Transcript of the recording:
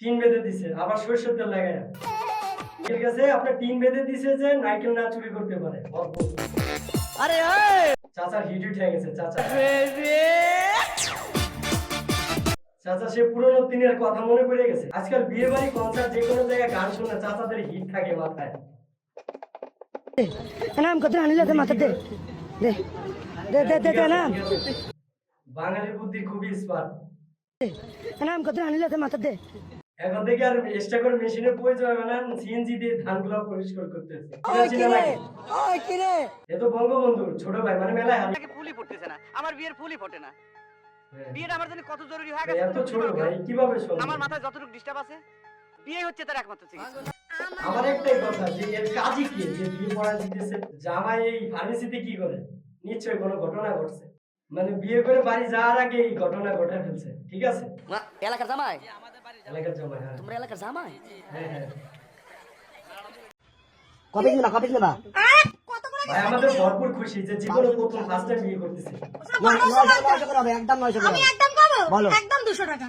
Tin বেঁধে দিছে আবার সরষের তেল লাগায় নাইকেল গাছে আপনার টিন বেঁধে দিছে যে নাইকেল না চুরি করতে পারে। আরে চাচার হিট উঠে গেছে চাচা। চাচা সে পুরোনো দিনের কথা মনে পড়ে গেছে। আজকাল বিয়ে বাড়ি কনসার্ট যে কোনো জায়গায় গান শুনে চাচাদের হিট থাকে মাথায়। নাম কত আনিলে মাথা দে। দে দে দে দে দে নাম। বাঙালি বুদ্ধি খুবই স্মার্ট নাম কত আনিলে তো মাথা দে। এখন থেকে আর এক্সট্রা করে মেশিনের প্রয়োজন হবে না সিএনজি দিয়ে ধানগুলো পরিষ্কার করতেছে। এ তো ছোট ভাই মানে মেলায় ফুটতেছে না। আমার বিয়ের ফুলই ফোটে না। হ্যাঁ। বিয়েটা আমার জন্য কত জরুরি হয়ে গেছে এত ছোট ভাই কীভাবে আমার মাথায় যতটুকু ডিস্টার্ব আছে বিয়ে হচ্ছে তার একমাত্র চিকিৎসা। আমার একটাই কথা যে এর কাজই কি? যে বিয়ে পড়া দিতেছে জামাই এই ফার্মেসিতে কি করে? নিশ্চয়ই কোনো ঘটনা ঘটছে। মানে বিয়ে করে বাড়ি যাওয়ার আগে এই ঘটনা ঘটে ফেলছে। ঠিক আছে? এলাকার জামাই? তোমরা এলাকার জামাই? হ্যাঁ হ্যাঁ। কবে নিবা কবে নিবা আমাদের ভরপুর খুশি যে জীবনে প্রথম ফার্স্ট টাইম বিয়ে করতেছে। একদম নয়শো করে একদম পাবো বলো। একদম দুশো টাকা।